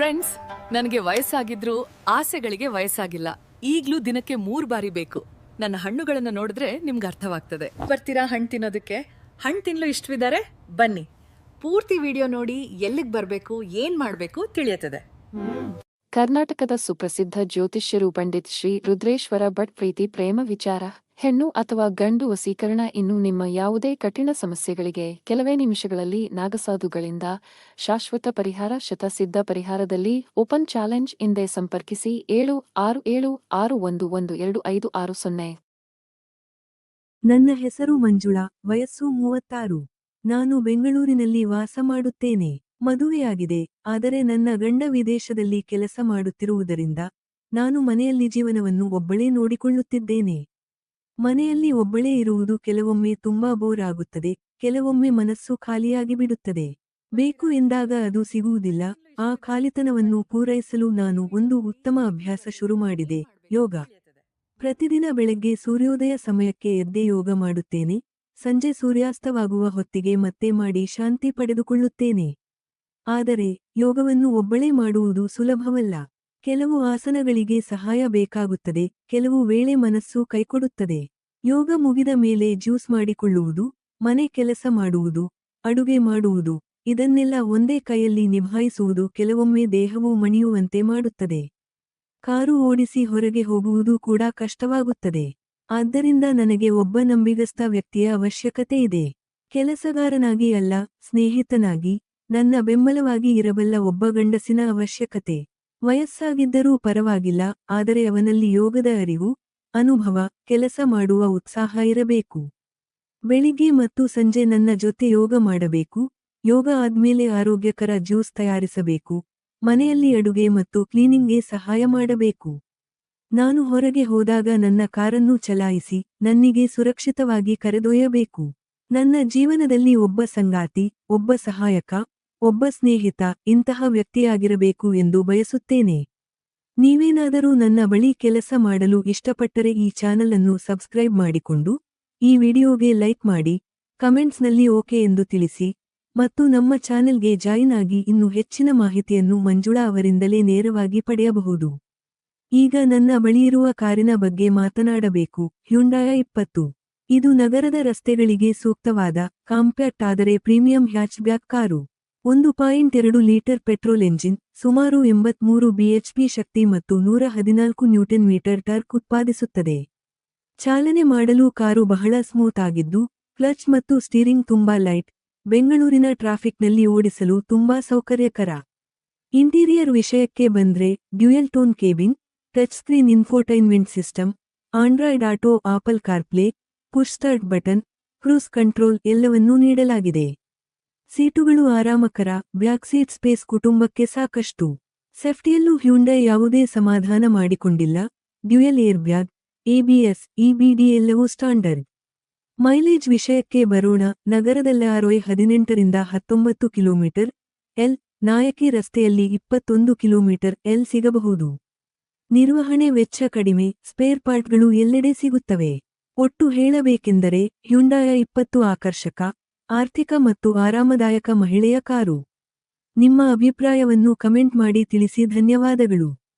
Friends ನನಗೆ ವಯಸ್ಸಾಗಿದ್ರು ಆಸೆಗಳಿಗೆ ವಯಸ್ಸಾಗಿಲ್ಲ. ಈಗ್ಲೂ ದಿನಕ್ಕೆ ಮೂರ್ ಬಾರಿ ಬೇಕು. ನನ್ನ ಹಣ್ಣುಗಳನ್ನು ನೋಡಿದ್ರೆ ನಿಮ್ಗೆ ಅರ್ಥವಾಗ್ತದೆ. ಬರ್ತೀರಾ ಹಣ್ಣು ತಿನ್ನೋದಕ್ಕೆ? ಹಣ್ಣು ತಿನ್ನಲು ಇಷ್ಟವಿದ್ದಾರೆ ಬನ್ನಿ. ಪೂರ್ತಿ ವಿಡಿಯೋ ನೋಡಿ ಎಲ್ಲಿಗೆ ಬರಬೇಕು, ಏನ್ ಮಾಡಬೇಕು ತಿಳಿಯುತ್ತದೆ. ಕರ್ನಾಟಕದ ಸುಪ್ರಸಿದ್ಧ ಜ್ಯೋತಿಷ್ಯರು ಪಂಡಿತ್ ಶ್ರೀ ರುದ್ರೇಶ್ವರ ಭಟ್ ಪ್ರೀತಿ ಪ್ರೇಮ ವಿಚಾರ. ಹೆಣ್ಣು ಅಥವಾ ಗಂಡು ವಸೀಕರಣ ಇನ್ನು ನಿಮ್ಮ ಯಾವುದೇ ಕಠಿಣ ಸಮಸ್ಯೆಗಳಿಗೆ ಕೆಲವೇ ನಿಮಿಷಗಳಲ್ಲಿ ನಾಗಸಾಧುಗಳಿಂದ ಶಾಶ್ವತ ಪರಿಹಾರ, ಶತಸಿದ್ಧ ಪರಿಹಾರದಲ್ಲಿ ಓಪನ್ ಚಾಲೆಂಜ್ ಹಿಂದೆ ಸಂಪರ್ಕಿಸಿ ಏಳು ಆರು ಏಳು ಆರು ಒಂದು ಒಂದು ಎರಡು ಐದು ಆರು ಸೊನ್ನೆ. ನನ್ನ ಹೆಸರು ಮಂಜುಳಾ, ವಯಸ್ಸು ಮೂವತ್ತಾರು. ನಾನು ಬೆಂಗಳೂರಿನಲ್ಲಿ ವಾಸ ಮಾಡುತ್ತೇನೆ. ಮದುವೆಯಾಗಿದೆ, ಆದರೆ ನನ್ನ ಗಂಡ ವಿದೇಶದಲ್ಲಿ ಕೆಲಸ ಮಾಡುತ್ತಿರುವುದರಿಂದ ನಾನು ಮನೆಯಲ್ಲಿ ಜೀವನವನ್ನು ಒಬ್ಬಳೇ ನೋಡಿಕೊಳ್ಳುತ್ತಿದ್ದೇನೆ. ಮನೆಯಲ್ಲಿ ಒಬ್ಬಳೇ ಇರುವುದು ಕೆಲವೊಮ್ಮೆ ತುಂಬಾ ಬೋರ್ ಆಗುತ್ತದೆ, ಕೆಲವೊಮ್ಮೆ ಮನಸ್ಸು ಖಾಲಿಯಾಗಿ ಬಿಡುತ್ತದೆ. ಬೇಕು ಎಂದಾಗ ಅದು ಸಿಗುವುದಿಲ್ಲ, ಆ ಖಾಲಿತನವನ್ನು ಪೂರೈಸಲು ನಾನು ಒಂದು ಉತ್ತಮ ಅಭ್ಯಾಸ ಶುರು ಮಾಡಿದೆ, ಯೋಗ. ಪ್ರತಿದಿನ ಬೆಳಗ್ಗೆ ಸೂರ್ಯೋದಯ ಸಮಯಕ್ಕೆ ಎದ್ದೇ ಯೋಗ ಮಾಡುತ್ತೇನೆ, ಸಂಜೆ ಸೂರ್ಯಾಸ್ತವಾಗುವ ಹೊತ್ತಿಗೆ ಮತ್ತೆ ಮಾಡಿ ಶಾಂತಿ ಪಡೆದುಕೊಳ್ಳುತ್ತೇನೆ. ಆದರೆ ಯೋಗವನ್ನು ಒಬ್ಬಳೇ ಮಾಡುವುದು ಸುಲಭವಲ್ಲ. ಕೆಲವು ಆಸನಗಳಿಗೆ ಸಹಾಯ ಬೇಕಾಗುತ್ತದೆ, ಕೆಲವು ವೇಳೆ ಮನಸ್ಸು ಕೈಕೊಡುತ್ತದೆ. ಯೋಗ ಮುಗಿದ ಮೇಲೆ ಜ್ಯೂಸ್ ಮಾಡಿಕೊಳ್ಳುವುದು, ಮನೆ ಕೆಲಸ ಮಾಡುವುದು, ಅಡುಗೆ ಮಾಡುವುದು, ಇದನ್ನೆಲ್ಲ ಒಂದೇ ಕೈಯಲ್ಲಿ ನಿಭಾಯಿಸುವುದು ಕೆಲವೊಮ್ಮೆ ದೇಹವು ಮಣಿಯುವಂತೆ ಮಾಡುತ್ತದೆ. ಕಾರು ಓಡಿಸಿ ಹೊರಗೆ ಹೋಗುವುದು ಕೂಡ ಕಷ್ಟವಾಗುತ್ತದೆ. ಆದ್ದರಿಂದ ನನಗೆ ಒಬ್ಬ ನಂಬಿಗಸ್ತ ವ್ಯಕ್ತಿಯ ಅವಶ್ಯಕತೆ ಇದೆ. ಕೆಲಸಗಾರನಾಗಿ ಅಲ್ಲ, ಸ್ನೇಹಿತನಾಗಿ, ನನ್ನ ಬೆಂಬಲವಾಗಿ ಇರಬಲ್ಲ ಒಬ್ಬ ಗಂಡಸಿನ ಅವಶ್ಯಕತೆ. ವಯಸ್ಸಾಗಿದ್ದರೂ ಪರವಾಗಿಲ್ಲ, ಆದರೆ ಅವನಲ್ಲಿ ಯೋಗದ ಅರಿವು, ಅನುಭವ, ಕೆಲಸ ಮಾಡುವ ಉತ್ಸಾಹ ಇರಬೇಕು. ಬೆಳಿಗ್ಗೆ ಮತ್ತು ಸಂಜೆ ನನ್ನ ಜೊತೆ ಯೋಗ ಮಾಡಬೇಕು. ಯೋಗ ಆದ್ಮೇಲೆ ಆರೋಗ್ಯಕರ ಜ್ಯೂಸ್ ತಯಾರಿಸಬೇಕು. ಮನೆಯಲ್ಲಿ ಅಡುಗೆ ಮತ್ತು ಕ್ಲೀನಿಂಗ್ಗೆ ಸಹಾಯ ಮಾಡಬೇಕು. ನಾನು ಹೊರಗೆ ಹೋದಾಗ ನನ್ನ ಕಾರನ್ನು ಚಲಾಯಿಸಿ, ನನ್ನಿಗೆ ಸುರಕ್ಷಿತವಾಗಿ ಕರೆದೊಯ್ಯಬೇಕು. ನನ್ನ ಜೀವನದಲ್ಲಿ ಒಬ್ಬ ಸಂಗಾತಿ, ಒಬ್ಬ ಸಹಾಯಕ ಒಬ್ಬ ಸ್ನೇಹಿತ ಇಂತಹ ವ್ಯಕ್ತಿಯಾಗಿರಬೇಕು ಎಂದು ಬಯಸುತ್ತೇನೆ. ನೀವೇನಾದರೂ ನನ್ನ ಬಳಿ ಕೆಲಸ ಮಾಡಲು ಇಷ್ಟಪಟ್ಟರೆ ಈ ಚಾನಲ್ ಅನ್ನು ಸಬ್ಸ್ಕ್ರೈಬ್ ಮಾಡಿಕೊಂಡು, ಈ ವಿಡಿಯೋಗೆ ಲೈಕ್ ಮಾಡಿ, ಕಮೆಂಟ್ಸ್ನಲ್ಲಿ ಓಕೆ ಎಂದು ತಿಳಿಸಿ, ಮತ್ತು ನಮ್ಮ ಚಾನೆಲ್ಗೆ ಜಾಯಿನ್ ಆಗಿ ಇನ್ನು ಹೆಚ್ಚಿನ ಮಾಹಿತಿಯನ್ನು ಮಂಜುಳಾ ಅವರಿಂದಲೇ ನೇರವಾಗಿ ಪಡೆಯಬಹುದು. ಈಗ ನನ್ನ ಬಳಿಯಿರುವ ಕಾರಿನ ಬಗ್ಗೆ ಮಾತನಾಡಬೇಕು. ಹ್ಯುಂಡಾಯ ಇಪ್ಪತ್ತು. ಇದು ನಗರದ ರಸ್ತೆಗಳಿಗೆ ಸೂಕ್ತವಾದ, ಕಾಂಪ್ಯಾಕ್ಟ್ ಆದರೆ ಪ್ರೀಮಿಯಂ ಹ್ಯಾಚ್ಬ್ಯಾಕ್ ಕಾರು. ಒಂದು ಪಾಯಿಂಟ್ ಎರಡು ಲೀಟರ್ ಪೆಟ್ರೋಲ್ ಎಂಜಿನ್, ಸುಮಾರು ಎಂಬತ್ಮೂರು ಬಿಎಚ್ಪಿ ಶಕ್ತಿ ಮತ್ತು ನೂರ ಹದಿನಾಲ್ಕು ನ್ಯೂಟನ್ ಮೀಟರ್ ಟರ್ಕ್ ಉತ್ಪಾದಿಸುತ್ತದೆ. ಚಾಲನೆ ಮಾಡಲು ಕಾರು ಬಹಳ ಸ್ಮೂತ್ ಆಗಿದ್ದು, ಕ್ಲಚ್ ಮತ್ತು ಸ್ಟೀರಿಂಗ್ ತುಂಬಾ ಲೈಟ್, ಬೆಂಗಳೂರಿನ ಟ್ರಾಫಿಕ್ನಲ್ಲಿ ಓಡಿಸಲು ತುಂಬಾ ಸೌಕರ್ಯಕರ. ಇಂಟೀರಿಯರ್ ವಿಷಯಕ್ಕೆ ಬಂದ್ರೆ, dual tone cabin, touch screen infotainment system, Android auto, Apple CarPlay push start button, cruise control ಎಲ್ಲವನ್ನೂ ನೀಡಲಾಗಿದೆ. ಸೀಟುಗಳು ಆರಾಮಕರ ಬ್ಯಾಕ್ಸೀಟ್ ಸ್ಪೇಸ್ ಕುಟುಂಬಕ್ಕೆ ಸಾಕಷ್ಟು. ಸೇಫ್ಟಿಯಲ್ಲೂ ಹ್ಯುಂಡೈ ಯಾವುದೇ ಸಮಾಧಾನ ಮಾಡಿಕೊಂಡಿಲ್ಲ. Dual air bag A B S E B D ಎಲ್ಲವೂ ಸ್ಟ್ಯಾಂಡರ್ಡ್. ಮೈಲೇಜ್ ವಿಷಯಕ್ಕೆ ಬರೋಣ. ನಗರದಲ್ಲಿ ಆರೋಯ್ ಹದಿನೆಂಟರಿಂದ ಹತ್ತೊಂಬತ್ತು ಕಿಲೋಮೀಟರ್, ಎಲ್, ನಾಯಕಿ ರಸ್ತೆಯಲ್ಲಿ ಇಪ್ಪತ್ತೊಂದು ಕಿಲೋಮೀಟರ್, ಎಲ್ ಸಿಗಬಹುದು. ನಿರ್ವಹಣೆ ವೆಚ್ಚ ಕಡಿಮೆ, ಸ್ಪೇರ್ ಪಾರ್ಟ್ಗಳು ಎಲ್ಲೆಡೆ ಸಿಗುತ್ತವೆ. ಒಟ್ಟು ಹೇಳಬೇಕೆಂದರೆ ಹ್ಯುಂಡಾಯ ಇಪ್ಪತ್ತು ಆಕರ್ಷಕ ಆರ್ಥಿಕ ಮತ್ತು ಆರಾಮದಾಯಕ ಮಹಿಳೆಯ ಕಾರು. ನಿಮ್ಮ ಅಭಿಪ್ರಾಯವನ್ನು ಕಮೆಂಟ್ ಮಾಡಿ ತಿಳಿಸಿ ಧನ್ಯವಾದಗಳು.